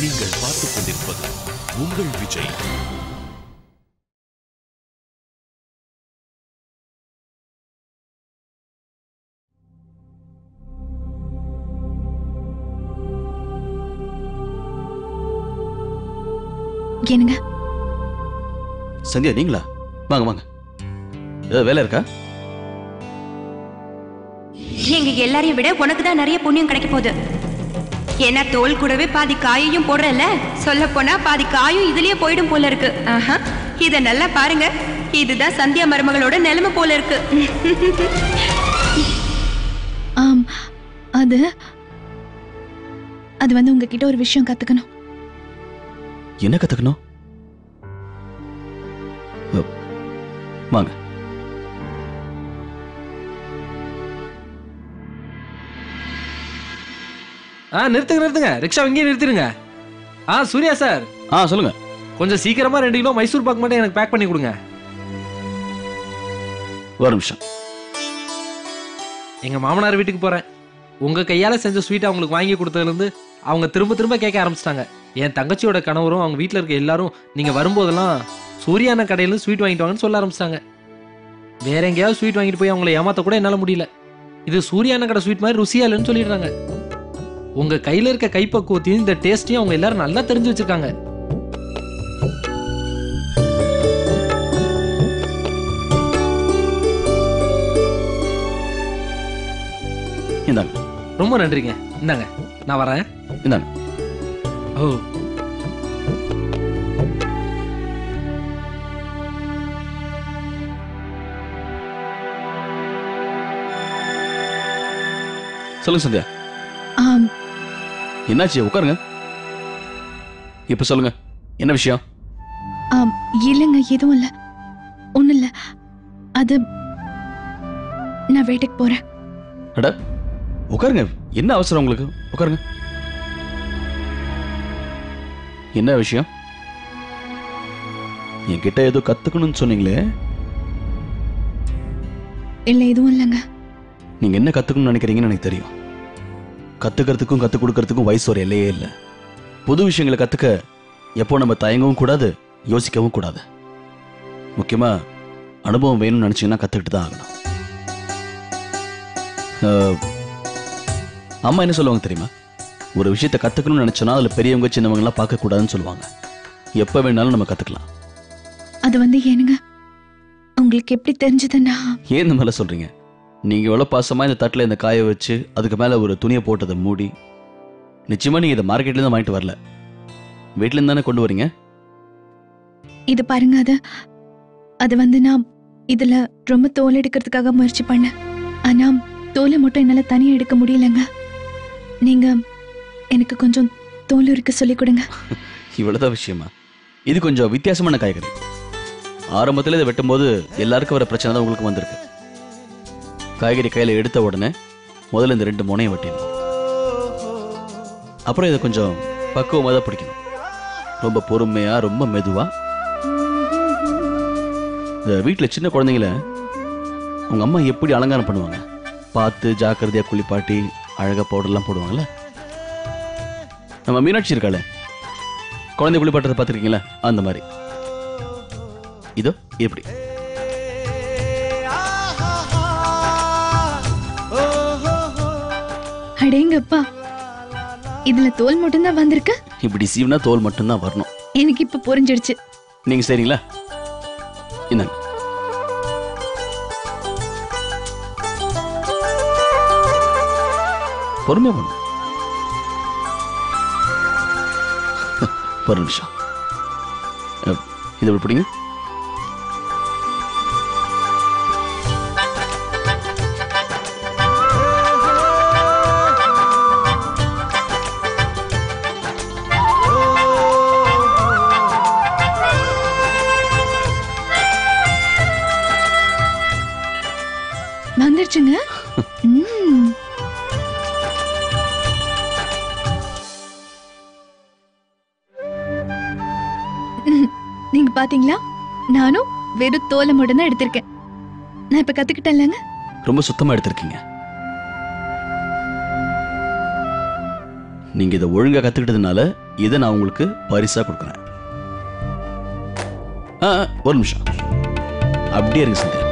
நீங்கள் பார்த்துக் கொண்டிருப்பது உங்கள் விஜய். என்னங்க? சந்தியா நீங்களா? வாங்க வாங்க. ஏதாவது வேலை இருக்கா? எங்க எல்லாரையும் விட உனக்கு தான் நிறைய புண்ணியம் கிடைக்க போகுது. ஏன்னா தோல் கூடவே பாதி காயையும் போடுறல சொல்ல போனா பாதி காயும் இதுலயே போயிடும் போல இருக்கு. ஆஹா. இத நல்லா பாருங்க. இதுதான் சந்தியா மருமகளோட நிலைமை போல இருக்கு. ஆம். அது அது வந்து உங்ககிட்ட ஒரு விஷயம் கத்துக்கணும். என்ன கத்துக்கணும்? வாங்க. ஆ நிறுத்துங்க நிறுத்துங்க. ரிக்ஷா இங்கேயே நிறுத்திடுங்க. ஆ சூர்யா சார். ஆ சொல்லுங்க. கொஞ்சம் சீக்கிரமா ரெண்டு கிலோ மைசூர் பாக் மட்டும் எனக்கு பேக் பண்ணி கொடுங்க. ஒரு நிமிஷம். எங்க மாமனார் வீட்டுக்கு போறேன். உங்க கையால செஞ்ச ஸ்வீட் அவங்களுக்கு வாங்கி கொடுத்ததுல இருந்து அவங்க திரும்ப திரும்ப கேட்க ஆரம்பிச்சிட்டாங்க. என் தங்கச்சியோட கணவரும் அவங்க வீட்ல இருக்க எல்லாரும் நீங்க வரும்போதெல்லாம் சூர்யான கடையில இருந்து ஸ்வீட் வாங்கிட்டு வாங்கன்னு சொல்ல ஆரம்பிச்சிட்டாங்க. வேற எங்கேயாவது ஸ்வீட் வாங்கிட்டு போய் அவங்கள ஏமாத்த கூட என்னால முடியல. இது சூர்யான கடை ஸ்வீட் மாதிரி ருசியா இல்லைன்னு சொல்லிடுறாங்க. உங்க கையில இருக்க கைப்பக்குவத்தையும் இந்த டேஸ்டையும் அவங்க எல்லாரும் நல்லா தெரிஞ்சு வச்சிருக்காங்க. இந்தாங்க. ரொம்ப நன்றிங்க. இந்தாங்க. நான் வரேன். இந்தாங்க. ஓ. சொல்லுங்க சந்தியா. என்னாச்சு? உட்காருங்க. இப்ப சொல்லுங்க. என்ன விஷயம்? இல்லைங்க எதுவும் இல்ல. ஒண்ணும் இல்ல. அது நான் வீட்டுக்கு போறேன். அட உட்காருங்க. என்ன அவசரம் உங்களுக்கு? உட்காருங்க. என்ன விஷயம்? என்கிட்ட ஏதோ கத்துக்கணும்னு சொன்னீங்களே. இல்ல எதுவும் இல்லைங்க. நீங்க என்ன கத்துக்கணும்னு நினைக்கிறீங்கன்னு எனக்கு தெரியும். கத்துக்கிறதுக்கும் கத்துக் கொடுக்கறதுக்கும் வயசு ஒரு எல்லையே இல்லை. புது விஷயங்களை கத்துக்க எப்போ நம்ம தயங்கவும் கூடாது யோசிக்கவும் கூடாது. முக்கியமா அனுபவம் வேணும்னு நினைச்சீங்கன்னா கத்துக்கிட்டு தான் ஆகணும். அம்மா என்ன சொல்லுவாங்க தெரியுமா? ஒரு விஷயத்தை கத்துக்கணும்னு நினைச்சோன்னா அதுல பெரியவங்க சின்னவங்கலாம் பார்க்க கூடாதுன்னு சொல்லுவாங்க. எப்ப வேணாலும் நம்ம கத்துக்கலாம். அது வந்து ஏனுங்க உங்களுக்கு எப்படி தெரிஞ்சதுன்னா ஏன் இந்த மாதிரிலாம் சொல்றீங்க? நீங்க எவ்வளவு பாசமா இந்த தட்டுல இந்த காய வச்சு அதுக்கு மேல ஒரு துணியை போட்டதை மூடி நிச்சயமா நீங்க இதை மார்க்கெட்ல இருந்து வாங்கிட்டு வரல. வீட்ல இருந்து தானே கொண்டு வரீங்க? இது பாருங்க அது அது வந்து நான் இதுல ரொம்ப தோல் எடுக்கிறதுக்காக முயற்சி பண்ணேன். ஆனா தோலை மட்டும் என்னால தனியா எடுக்க முடியலங்க. நீங்க எனக்கு கொஞ்சம் தோல் இருக்க சொல்லி கொடுங்க. இவ்வளவுதான் விஷயமா? இது கொஞ்சம் வித்தியாசமான காய்கறி. ஆரம்பத்துல இதை வெட்டும்போது எல்லாருக்கும் வர பிரச்சனை தான் உங்களுக்கு வந்திருக்கு. காய்கறி கையில் எடுத்த உடனே முதல்ல இந்த ரெண்டு முனையை வெட்டிடணும். அப்புறம் இதை கொஞ்சம் பக்குவமாக தான் பிடிக்கணும். ரொம்ப பொறுமையா ரொம்ப மெதுவா. இந்த வீட்டில் சின்ன குழந்தைங்கள உங்க அம்மா எப்படி அலங்காரம் பண்ணுவாங்க? பார்த்து ஜாக்கிரதையா குளிப்பாட்டி அழகா பவுடர்லாம் போடுவாங்கல்ல? நம்ம மீனாட்சி இருக்காளே. குழந்தை குளிப்பாட்டத்தை பார்த்துருக்கீங்களா? அந்த மாதிரி. இதோ எப்படி? அடேங்கப்பா. இதுல தோல் மட்டும்தான் வந்திருக்கு? இப்படி சீவனா தோல் மட்டும்தான் வரணும். எனக்கு இப்ப புரிஞ்சிடுச்சு. நீங்க சரிங்களா? இந்தாங்க பொறுமையா பண்ணும் ஒரு நிமிஷம். இதை பிடிங்க? பாத்தீங்களா? நானும் வெறும் தோலை மட்டும் தான் எடுத்திருக்கேன். நான் இப்ப கத்துக்கிட்டேன்லங்க. ரொம்ப சுத்தமா எடுத்திருக்கீங்க. நீங்க இதை ஒழுங்கா கத்துக்கிட்டதுனால இதை நான் உங்களுக்கு பரிசா கொடுக்குறேன். ஒரு நிமிஷம். அப்படியே இருக்கு சந்தியா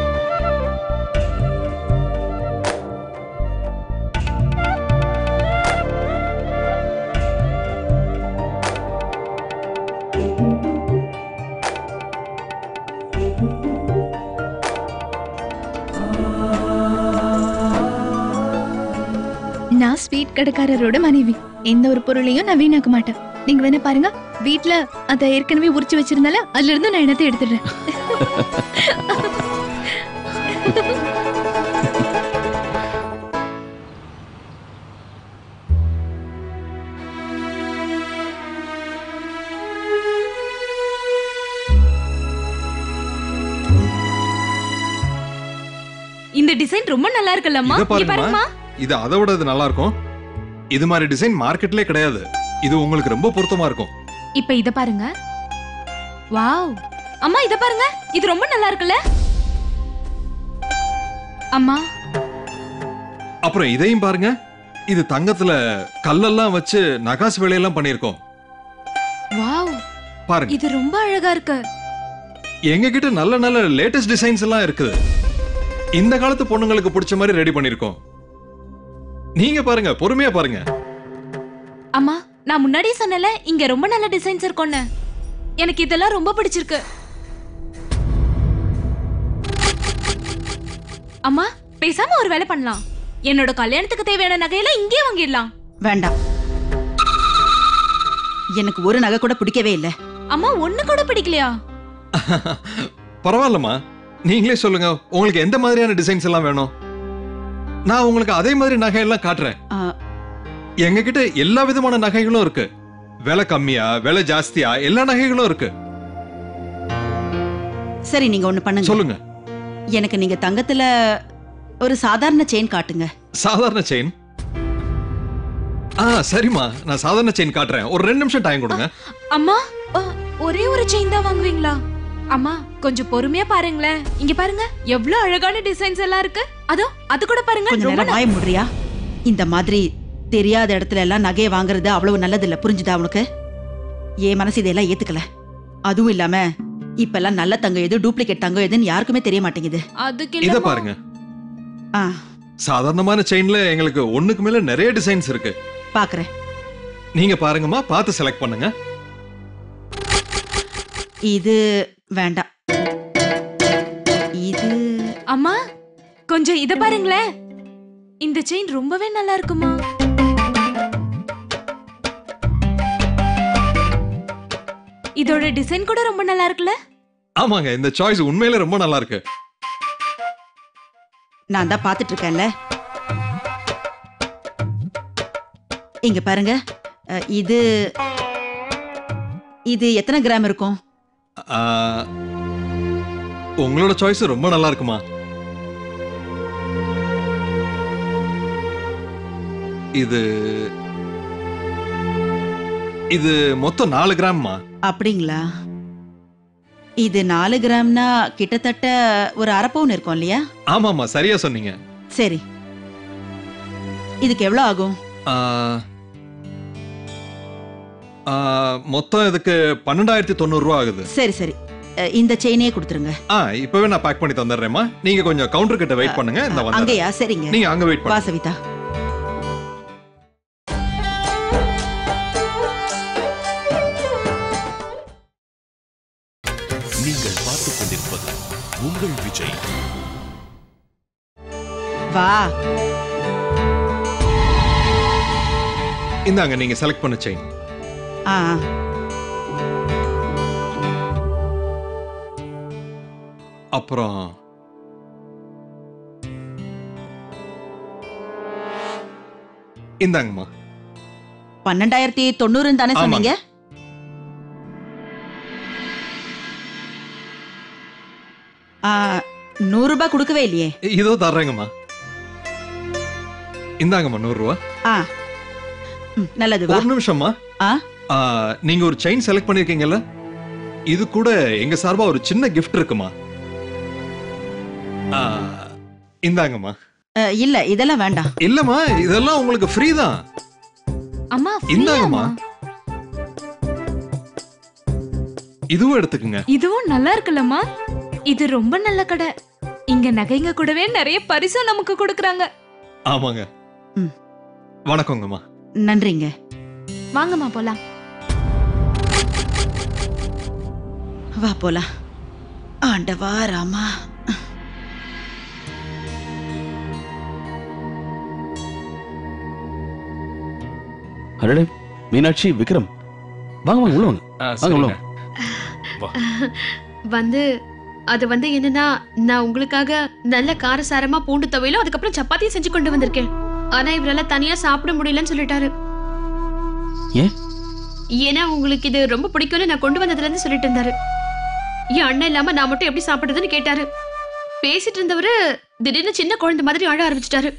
நான் ஸ்வீட் கடைக்காரரோட மனைவி. எந்த ஒரு பொருளையும் நான் வீணாக்க மாட்டேன். நீங்க வேணா பாருங்க வீட்ல அதை ஏற்கனவே உரிச்சு வச்சிருந்தால அதுல இருந்து நான் இடத்தை எடுத்துடுறேன். இந்த டிசைன் ரொம்ப நல்லா இருக்குல்லம்மா. இங்க பாருங்கம்மா. இது அதை விட இது நல்லா இருக்கும் இது மாதிரி டிசைன் மார்க்கெட்லயே கிடையாது. இது உங்களுக்கு ரொம்ப பொருத்தமா இருக்கும். இப்ப இத பாருங்க. வாவ். அம்மா இத பாருங்க. இது ரொம்ப நல்லா இருக்குல்ல? அம்மா. அப்புறம் இதையும் பாருங்க. இது தங்கத்துல கல்லெல்லாம் வச்சு நகாசு வேலையெல்லாம் பண்ணியிருக்கோம். வாவ். பாருங்க. இது ரொம்ப அழகா இருக்கு. எங்க கிட்ட நல்ல நல்ல லேட்டஸ்ட் டிசைன்ஸ் எல்லாம் இருக்குது. இந்த காலத்து பொண்ணுங்களுக்கு பிடிச்ச மாதிரி ரெடி பண்ணிருக்கோம் நீங்க பாருங்க பொறுமையா பாருங்க. அம்மா நான் முன்னாடியே சொன்னல இங்க ரொம்ப நல்ல டிசைன்ஸ் இருக்கும்னு. எனக்கு இதெல்லாம் ரொம்ப பிடிச்சிருக்கு. அம்மா பேசாம ஒரு வேலை பண்ணலாம். என்னோட கல்யாணத்துக்கு தேவையான நகையெல்லாம் இங்கே வாங்கிடலாம். வேண்டாம். எனக்கு ஒரு நகை கூட பிடிக்கவே இல்லை. அம்மா ஒண்ணு கூட பிடிக்கலையா? பரவாயில்லம்மா. நீங்களே சொல்லுங்க உங்களுக்கு எந்த மாதிரியான டிசைன்ஸ் எல்லாம் வேணும்? நான் உங்களுக்கு அதே மாதிரி நகையெல்லாம் காட்டுறேன். எங்க கிட்ட எல்லா விதமான நகைகளும் இருக்கு. விலை கம்மியா விலை ஜாஸ்தியா எல்லா நகைகளும் இருக்கு. சரி நீங்க ஒண்ணு பண்ணுங்க. சொல்லுங்க. எனக்கு நீங்க தங்கத்துல ஒரு சாதாரண செயின் காட்டுங்க. சாதாரண செயின் ஆ சரிம்மா. நான் சாதாரண செயின் காட்டுறேன். ஒரு ரெண்டு நிமிஷம் டைம் கொடுங்க. அம்மா ஒரே ஒரு செயின் தான் வாங்குவீங்களா? அம்மா கொஞ்சம் பொறுமையா பாருங்களேன். இங்க பாருங்க எவ்வளவு அழகான டிசைன்ஸ் எல்லாம் இருக்கு. அதோ அது கூட பாருங்க. கொஞ்ச ரொம்ப நேரம் வாய முடுறியா? இந்த மாதிரி தெரியாத இடத்துல எல்லாம் நகையை வாங்குறது அவ்வளவு நல்லது இல்ல புரிஞ்சுதா உனக்கு? என் மனசு இதெல்லாம் ஏத்துக்கல? அதுவும் இல்லாம இப்பெல்லாம் நல்ல தங்கம் எது டூப்ளிகேட் தங்கம் எதுன்னு யாருக்குமே தெரிய மாட்டேங்குது. அதுக்கு இத. பாருங்க. ஆ. சாதாரணமான செயின்ல எங்களுக்கு ஒண்ணுக்கு மேல நிறைய டிசைன்ஸ் இருக்கு. பாக்குறேன். நீங்க பாருங்கம்மா பார்த்து செலக்ட் பண்ணுங்க. இது வேண்டாம். இது அம்மா கொஞ்சம் இத பாருங்களேன் இந்த செயின் ரொம்பவே நல்லா இருக்குமா? இதோட டிசைன் கூட ரொம்ப நல்லா இருக்குல்ல? ஆமாங்க இந்த சாய்ஸ் உண்மையில ரொம்ப நல்லா இருக்கு. நான் தான் பாத்துட்டு இருக்கேன்ல இங்க பாருங்க. இது இது எத்தனை கிராம் இருக்கும்? உங்களோட சாய்ஸ் ரொம்ப நல்லா இருக்குமா? இது இது மொத்தம் நாலு கிராம்மா? அப்படிங்களா? இது நாலு கிராம்னா கிட்டத்தட்ட ஒரு அரை பவுன் இருக்கும் இல்லையா? ஆமாமா சரியா சொன்னீங்க. சரி. இதுக்கு எவ்வளவு ஆகும்? மொத்தம் இதுக்கு பன்னெண்டாயிரத்தி தொண்ணூறு ரூபா ஆகுது. சரி சரி. இந்த செயினே கொடுத்துருங்க. ஆ இப்பவே நான் பேக் பண்ணி தந்துடுறேம்மா. நீங்க கொஞ்சம் கவுண்டர் கிட்ட வெயிட் பண்ணுங்க. இந்த வந்து அங்கேயா? சரிங்க. நீங்க அங்க வெயிட் வா பண்ணுங்க. சவிதா நீங்கள் பார்த்துக் கொண்டிருப்பது உங்கள் விஜய். வா. இந்தாங்க நீங்க செலக்ட் பண்ண செயின் ஆ. அப்புறம் இந்தாங்கம்மா. பன்னெண்டாயிரத்தி தொண்ணூறுன்னு தானே. சொன்னீங்க? நூறு ரூபாய் கொடுக்கவே இல்லையே. இதோ தர்றேங்கம்மா. இந்தாங்கம்மா நூறு ரூபா ஆ நல்லது ஒரு நிமிஷம்மா. ஆ, நீங்க ஒரு செயின் செலக்ட் பண்ணிருக்கீங்கல்ல? இது கூட எங்க சார்பா ஒரு சின்ன கிஃப்ட் இருக்குமா? ஆ, இந்தாங்கம்மா. இல்ல இதெல்லாம் வேண்டாம். இல்லம்மா இதெல்லாம் உங்களுக்கு ஃப்ரீ தான். அம்மா இந்தாங்கம்மா. இதுவும் எடுத்துக்குங்க. இதுவும் நல்லா இருக்குல்லம்மா. இது ரொம்ப நல்ல கடை. இங்க நகைங்க கூடவே நிறைய பரிசும் நமக்கு கொடுக்கறாங்க. ஆமாங்க. ம். வணக்கங்கம்மா நன்றிங்க. வாங்கம்மா போலாம். வா போலாம். ஆண்டவா ராமா. அடடே மீனாட்சி விக்ரம். வாங்க வாங்க உள்ள வாங்க. வாங்க உள்ள வாங்க. வந்து அது வந்து என்னன்னா நான் உங்களுக்காக நல்ல காரசாரமா பூண்டு துவையிலும் அதுக்கப்புறம் சப்பாத்தியும் செஞ்சு கொண்டு வந்திருக்கேன். ஆனா இவரால தனியா சாப்பிட முடியலன்னு சொல்லிட்டாரு. ஏன்? ஏன்னா உங்களுக்கு இது ரொம்ப பிடிக்கும்னு நான் கொண்டு வந்ததுல இருந்து சொல்லிட்டு இருந்தாரு. என் அண்ணன் இல்லாம நான் மட்டும் எப்படி சாப்பிடுறதுன்னு கேட்டாரு. பேசிட்டு இருந்தவரு திடீர்னு சின்ன குழந்தை மாதிரி அழ ஆரம்பிச்சிட்டாரு.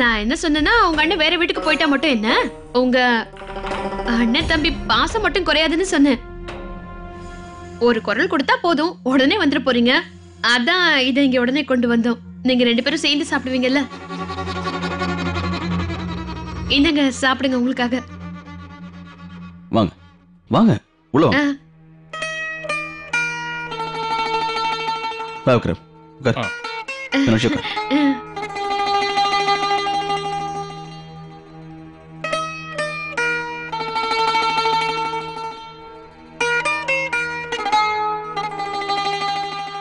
நான் என்ன சொன்னேன்னா உங்க அண்ணன் வேற வீட்டுக்கு போயிட்டா மட்டும் என்ன? உங்க அண்ணன் தம்பி பாசம் மட்டும் குறையாதுன்னு சொன்னேன். ஒரு குரல் கொடுத்தா போதும் உடனே வந்துட போறீங்க. அதான் இதை இங்க உடனே கொண்டு வந்தோம். நீங்க ரெண்டு பேரும் சேர்ந்து சாப்பிடுவீங்கல்ல? என்னங்க சாப்பிடுங்க உங்களுக்காக. வாங்க. வாங்க உள்ள வாங்க. வா விக்ரம். உட்கார். உட்கார்.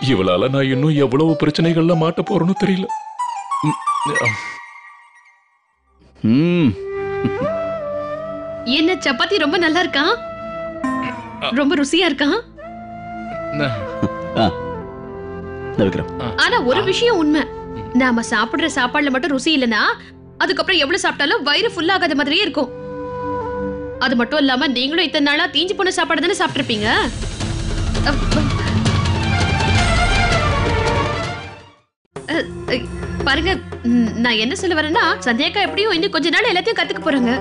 இவளால நான் இன்னும் எவ்வளவு பிரச்சனைகள்ல மாட்ட போறேன்னு தெரியல. ம், என்ன சப்பாத்தி ரொம்ப நல்லா இருக்கா? ரொம்ப ருசியா இருக்கா? ஆனா ஒரு விஷயம் உண்மை. நாம சாப்பிடுற சாப்பாடுல மட்டும் ருசி இல்லனா அதுக்கப்புறம் எவ்வளவு சாப்பிட்டாலும் வயிறு ஃபுல் ஆகாத மாதிரியே இருக்கும். அது மட்டும் இல்லாம நீங்களும் இத்தனை நாளா தீஞ்சு போன சாப்பாடு தானே சாப்பிட்டிருப்பீங்க? பாருங்க நான் என்ன சொல்ல வரேன்னா சந்தியாக்கா எப்படியும் இன்னும் கொஞ்ச நாள் எல்லாத்தையும் கத்துக்க போறாங்க.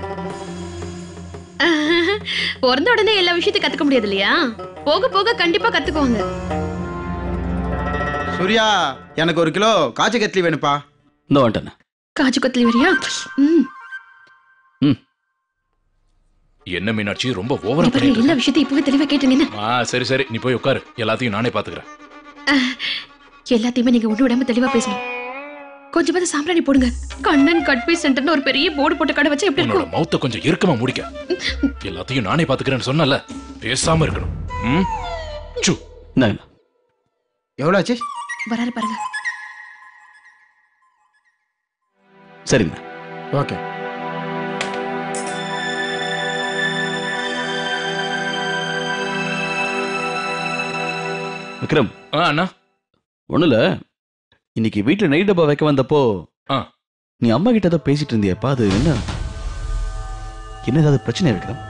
பிறந்த உடனே எல்லா விஷயத்தையும் கத்துக்க முடியாது இல்லையா போக போக கண்டிப்பா கத்துக்குவாங்க சூர்யா எனக்கு ஒரு கிலோ காய்ச்சி கத்திலி வேணுப்பா இந்த வந்துட்டேன். காஜு கொத்தலி வரியா ம். என்ன மீனாட்சி ரொம்ப ஓவரா பண்ணிட்டு எல்லா விஷயத்தையும் இப்பவே தெளிவா கேட்டுங்க ஆ சரி சரி. நீ போய் உட்காரு. எல்லாத்தையும் நானே பாத்துக்கிறேன் எல்லாத்தையுமே நீங்க ஒண்ணு விடாம தெளிவா பேசணும் கொஞ்சமாவது சாம்பிராணி போடுங்க. கண்ணன் கட் பீஸ் சென்டர்னு ஒரு பெரிய போர்டு போட்டு கடை வச்சா எப்படி உன்னோட இருக்கும்? மௌத்த கொஞ்சம் இறுக்கமா முடிக்க. எல்லாத்தையும் நானே பாத்துக்கிறேன்னு சொன்னல பேசாம இருக்கணும். ம்? சு எவ்வளோ ஆச்சு வராரு பாருங்க. சரிங்க. ஓகே. விக்ரம். ஆ அண்ணா. ஒண்ணும் இல்ல இன்னைக்கு வீட்டுல நெய் டப்பா வைக்க வந்தப்போ ஆ. நீ அம்மா கிட்ட ஏதோ பேசிட்டு இருந்தியப்பா அது என்ன? என்ன ஏதாவது பிரச்சனை விக்ரம்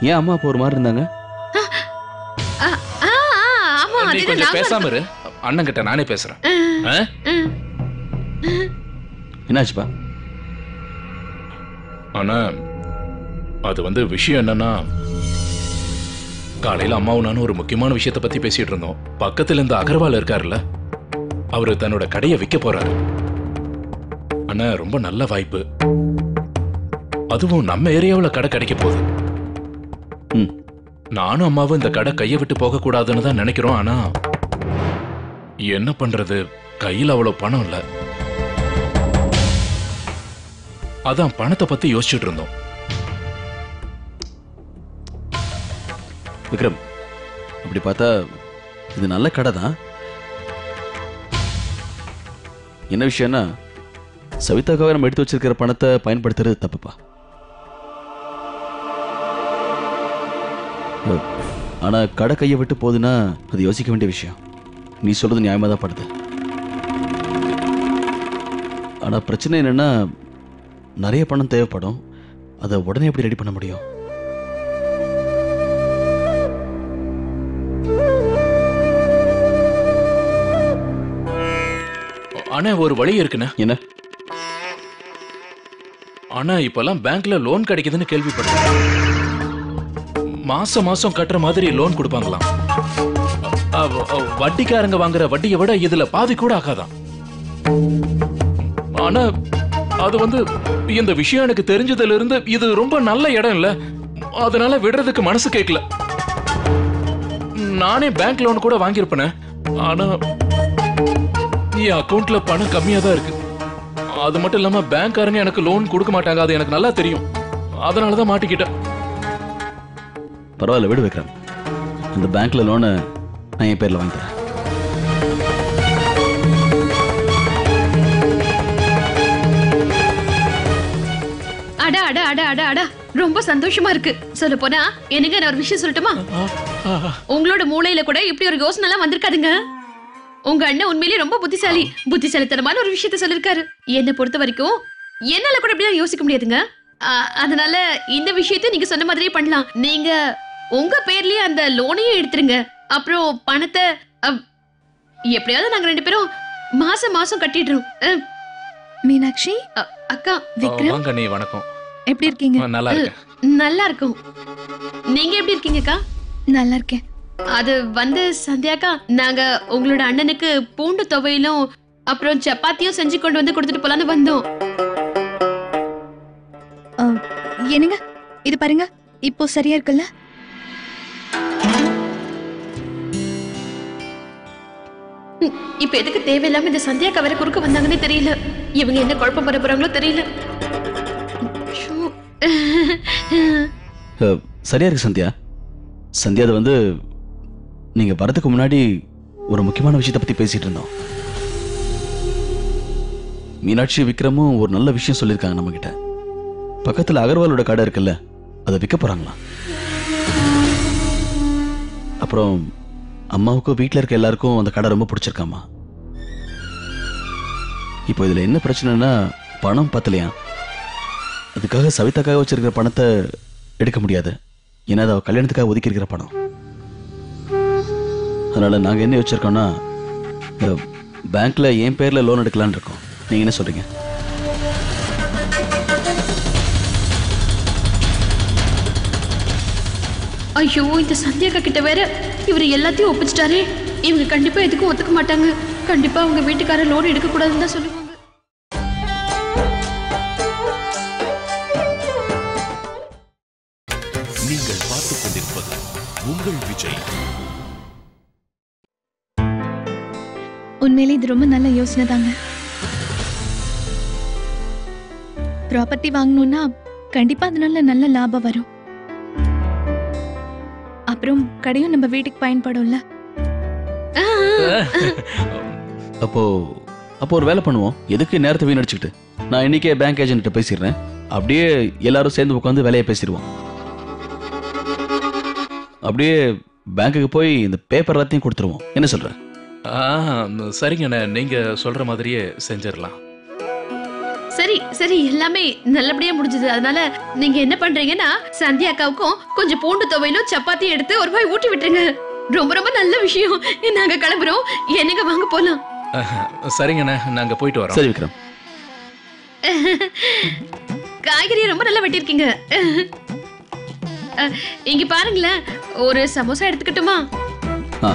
ஏன் அம்மா அப்போ ஒரு மாதிரி இருந்தாங்க? ஆ, ஆ, ஆ, ஆமா நீ அதுதான் கொஞ்சம் பேசாம இரு. அண்ணன் கிட்ட நானே பேசுறேன். ஆ? என்னாச்சுப்பா? ஆனா அது வந்து விஷயம் என்னன்னா காலையில அம்மாவும் நானும் ஒரு முக்கியமான விஷயத்த பத்தி பேசிட்டு இருந்தோம். பக்கத்துல இந்த அகர்வால் இருக்காருல்ல? அவரு தன்னோட கடையை விற்க போறாரு. ஆனா ரொம்ப நல்ல வாய்ப்பு. அதுவும் நம்ம ஏரியாவுல கடை கிடைக்க போகுது. நானும் அம்மாவும் இந்த கடை கையை விட்டு போகக்கூடாதுன்னு தான் நினைக்கிறோம் ஆனா என்ன பண்றது? கையில் அவ்வளவு பணம் இல்ல. அதான் பணத்தை பத்தி யோசிச்சுட்டு இருந்தோம். விக்ரம் அப்படி பார்த்தா இது நல்ல கடை தான். என்ன விஷயம்னா சவிதாக்காக நம்ம எடுத்து வச்சிருக்கிற பணத்தை பயன்படுத்துறது தப்புப்பா. ஆனால் ஆனா கடை கையை விட்டு போகுதுன்னா அது யோசிக்க வேண்டிய விஷயம். நீ சொல்றது நியாயமா தான் படுது. ஆனா பிரச்சனை என்னன்னா நிறைய பணம் தேவைப்படும். அதை உடனே எப்படி ரெடி பண்ண முடியும்? ஆனா ஒரு வழி இருக்குண்ணே. என்ன? ஆனா இப்பெல்லாம் பேங்க்ல லோன் கிடைக்குதுன்னு கேள்விப்பட்டேன் மாசம் மாசம் கட்டுற மாதிரி லோன் கொடுப்பாங்களாம். வட்டிக்காரங்க வாங்குற வட்டியை விட இதுல பாதி கூட ஆகாதாம். ஆனா அது வந்து இந்த விஷயம் எனக்கு தெரிஞ்சதுல இருந்து இது ரொம்ப நல்ல இடம் இல்ல. அதனால விடுறதுக்கு மனசு கேட்கல. நானே பேங்க் லோன் கூட வாங்கியிருப்பேனே. ஆனா என் அக்கவுண்ட்ல பணம் கம்மியா தான் இருக்கு. அது மட்டும் இல்லாம பேங்க்காரங்க எனக்கு லோன் கொடுக்க மாட்டாங்க. அது எனக்கு நல்லா தெரியும். அதனால தான் மாட்டிக்கிட்டேன். பரவாயில்ல விடு விக்ரம். அந்த பேங்க்ல லோனை நான் என் பேர்ல வாங்கி தரேன். அட அட அட அட அட. ரொம்ப சந்தோஷமா இருக்கு. சொல்ல போனா எனக்கு நான் ஒரு விஷயம் சொல்லட்டுமா? உங்களோட மூளையில கூட இப்படி ஒரு யோசனை எல்லாம் வந்திருக்காதுங்க. உங்க அண்ணன் உண்மையிலேயே ரொம்ப புத்திசாலி. புத்திசாலித்தனமான ஒரு விஷயத்த சொல்லிருக்காரு. என்னை பொறுத்த வரைக்கும் என்னால கூட இப்படிலாம் யோசிக்க முடியாதுங்க. அதனால இந்த விஷயத்த நீங்க சொன்ன மாதிரியே பண்ணலாம். நீங்க உங்க பேர்லயே அந்த லோனையும் எடுத்துருங்க. அப்புறம் பணத்தை அ, எப்படியாவது நாங்க ரெண்டு பேரும் மாசம் மாசம் கட்டிடுறோம். மீனாட்சி? அக்கா விக்ரம்? வணக்கம். எப்படி இருக்கீங்க? நல்லா இருக்கேன். நல்லா இருக்கும். நீங்க எப்படி இருக்கீங்கக்கா நல்லா இருக்கேன். அது வந்து சந்தியாக்கா நாங்க உங்களோட அண்ணனுக்கு பூண்டு துவையிலும் அப்புறம் சப்பாத்தியும் செஞ்சு கொண்டு வந்து கொடுத்துட்டு போலான்னு வந்தோம். என்னங்க? இது பாருங்க இப்போ சரியா இருக்குல்ல? இப்ப எதுக்கு தேவையில்லாம இந்த சந்தியாக்கா வேற குறுக்க வந்தாங்கன்னே தெரியல. இவங்க என்ன குழப்பம் பண்ண போறாங்களோ தெரியல. சரியா இருக்கு சந்தியா. சந்தியா அது வந்து நீங்க வரதுக்கு முன்னாடி ஒரு முக்கியமான விஷயத்தை பத்தி பேசிட்டு இருந்தோம். மீனாட்சி விக்ரமும் ஒரு நல்ல விஷயம் சொல்லியிருக்காங்க நம்ம கிட்ட பக்கத்தில் அகர்வாலோட கடை இருக்குல்ல அதை விற்க போறாங்களா அப்புறம் அம்மாவுக்கும் வீட்டில் இருக்க எல்லாருக்கும் அந்த கடை ரொம்ப பிடிச்சிருக்காமா? இப்போ இதில் என்ன பிரச்சனைனா பணம் பத்தலையா? அதுக்காக சவிதாக்காக வச்சிருக்கிற பணத்தை எடுக்க முடியாது. ஏன்னா அது கல்யாணத்துக்காக ஒதுக்கி இருக்கிற பணம். அதனால நாங்க என்ன வச்சிருக்கோம்னா இந்த பேங்க்ல என் பேர்ல லோன் எடுக்கலாம்னு இருக்கோம். நீங்க என்ன சொல்றீங்க? ஐயோ இந்த சந்தியாக்கா கிட்ட வேற இவர் எல்லாத்தையும் ஒப்பிச்சிட்டாரே. இவங்க கண்டிப்பா எதுக்கும் ஒத்துக்க மாட்டாங்க. கண்டிப்பா அவங்க வீட்டுக்காரர் லோன் எடுக்க கூடாதுன்னு தான் சொல்லுவாங்க. நீங்கள் பார்த்துக் கொண்டிருப்பது உங்கள் விஜய். உண்மையிலே இது ரொம்ப நல்ல யோசனை தாங்க. ப்ராப்பர்ட்டி வாங்கணும்னா கண்டிப்பா அதனால நல்ல லாபம் வரும். அப்புறம் கடையும் நம்ம வீட்டுக்கு பயன்படும்ல. அப்போ அப்போ ஒரு வேலை பண்ணுவோம். எதுக்கு நேரத்தை வீணடிச்சுக்கிட்டு? நான் இன்னைக்கே பேங்க் ஏஜென்ட்ட பேசிடுறேன். அப்படியே எல்லாரும் சேர்ந்து உட்காந்து வேலையை பேசிடுவோம். அப்படியே பேங்க்குக்கு போய் இந்த பேப்பர் எல்லாத்தையும் கொடுத்துருவோம். என்ன சொல்ற? ஆ சரிங்கண்ணே நீங்க சொல்ற மாதிரியே செஞ்சிடலாம். சரி சரி எல்லாமே நல்லபடியா முடிஞ்சது. அதனால நீங்க என்ன பண்றீங்கன்னா சந்தியா அக்காவுக்கும் கொஞ்சம் பூண்டு துவையிலும் சப்பாத்தி எடுத்து ஒரு வாய் ஊட்டி விட்டுருங்க. ரொம்ப ரொம்ப நல்ல விஷயம். நாங்க கிளம்புறோம். என்னங்க வாங்க போலாம்? சரிங்கண்ணே நாங்க போயிட்டு வரோம். சரி விக்ரம். காய்கறி ரொம்ப நல்லா வெட்டியிருக்கீங்க. இங்க பாருங்களேன். ஒரு சமோசா எடுத்துக்கட்டுமா? ஆ.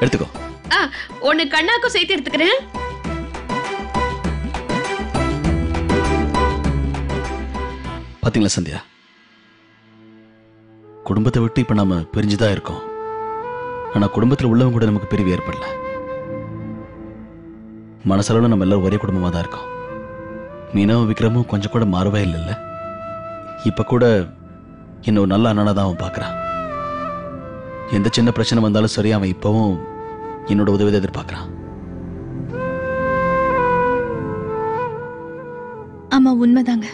எடுத்துக்கோ. ஆ ஒன்னு கண்ணாக்கும் சேர்த்து எடுத்துக்கிறேன். பாத்தீங்களா சந்தியா? குடும்பத்தை விட்டு இப்ப நாம பிரிஞ்சுதான் இருக்கோம். ஆனா குடும்பத்துல உள்ளவங்க கூட நமக்கு பிரிவு ஏற்படல. மனசளவுல நம்ம எல்லாரும் ஒரே குடும்பமா தான் இருக்கோம். மீனாவும் விக்ரமும் கொஞ்சம் கூட மாறவே இல்லைல்ல. இப்ப கூட என்ன ஒரு நல்ல அண்ணனா தான் அவன் பார்க்கறான் எந்த சின்ன பிரச்சனை வந்தாலும் சரி அவன் இப்பவும் என்னோட உதவியை எதிர்பார்க்கறான். ஆமா உண்மைதாங்க.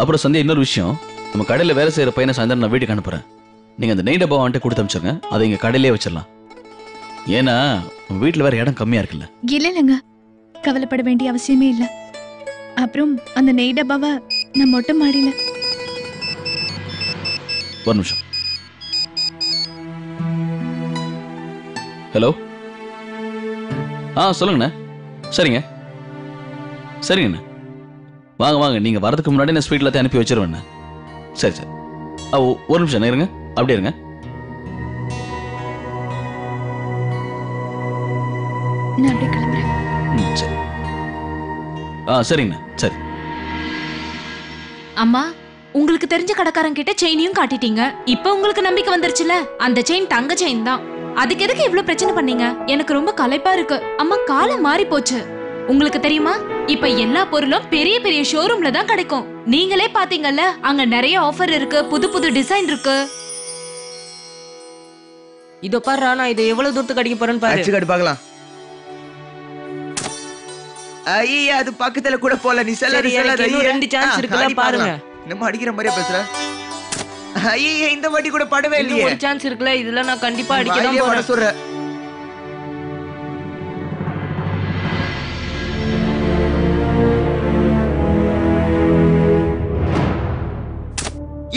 அப்புறம் சந்தியா இன்னொரு விஷயம். நம்ம கடையில் வேலை செய்கிற பையனை சாயந்தரம் நான் வீட்டுக்கு அனுப்புகிறேன் நீங்கள் அந்த நெய் டப்பா வந்துட்டு கொடுத்து அனுப்பிச்சிருங்க அதை இங்கே கடையிலே வச்சிடலாம். ஏன்னா வீட்டில் வேற இடம் கம்மியாக இருக்குல்ல. இல்ல இல்லைங்க கவலைப்பட வேண்டிய அவசியமே இல்ல. அப்புறம் அந்த நெய் டப்பாவை நான் மொட்டை மாடியில ஒரு நிமிஷம். ஹலோ ஆ சொல்லுங்கண்ணே. சரிங்க. சரிங்கண்ணே. வாங்க வாங்க. நீங்கள் வரதுக்கு முன்னாடி நான் ஸ்வீட் எல்லாத்தையும் அனுப்பி வச்சிருவேண்ணே. சரி சரி. ஆ ஒரு நிமிஷம். இருங்க. அப்படியே இருங்க. நான் அப்படியே கிளம்புறேன். ம் சரி. ஆ சரிங்கண்ணா. சரி. அம்மா உங்களுக்கு தெரிஞ்ச கடைக்காரன் கிட்ட செயினையும் காட்டிட்டீங்க. இப்ப உங்களுக்கு நம்பிக்கை வந்துருச்சுல? அந்த செயின் தங்க செயின் தான். அதுக்கு எதுக்கு இவ்ளோ பிரச்சனை பண்ணீங்க? எனக்கு ரொம்ப களைப்பா இருக்கு. அம்மா காலம் மாறி போச்சு. உங்களுக்கு தெரியுமா? இப்ப எல்லா பொருளும் பெரிய பெரிய ஷோரூம்ல தான் கிடைக்கும். நீங்களே பாத்தீங்கல்ல அங்க நிறைய ஆஃபர் இருக்கு. புது புது டிசைன் இருக்கு. இதோ பாரு நான் இதை எவ்வளவு தூரத்துக்கு அடிக்க போறேன்னு பாரு. அடிச்சு காட்டு பார்க்கலாம். ஐயா அது பக்கத்துல கூட போல. நீ செல்ல ரெண்டு chance இருக்குல்ல, பாருங்க. நம்ம அடிக்கிற மாதிரியா பேசுற? ஐயா இந்த வாட்டி கூட படவே இல்லையே. ஒரு சான்ஸ் இருக்குல்ல? இதுல நான் கண்டிப்பா அடிக்க தான் போறேன். சொல்ற.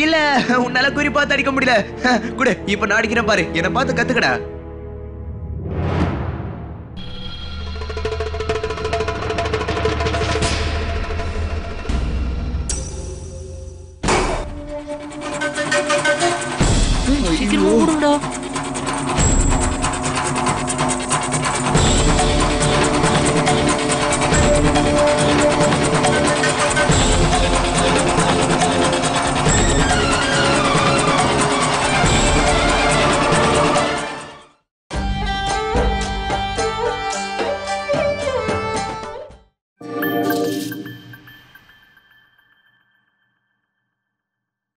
இல்ல உன்னால குறி பார்த்து அடிக்க முடியல. கூட இப்ப நான் அடிக்கிறேன் பாரு. என்ன பார்த்து கத்துக்கடா. சீக்கிரமா ஓடுங்கடா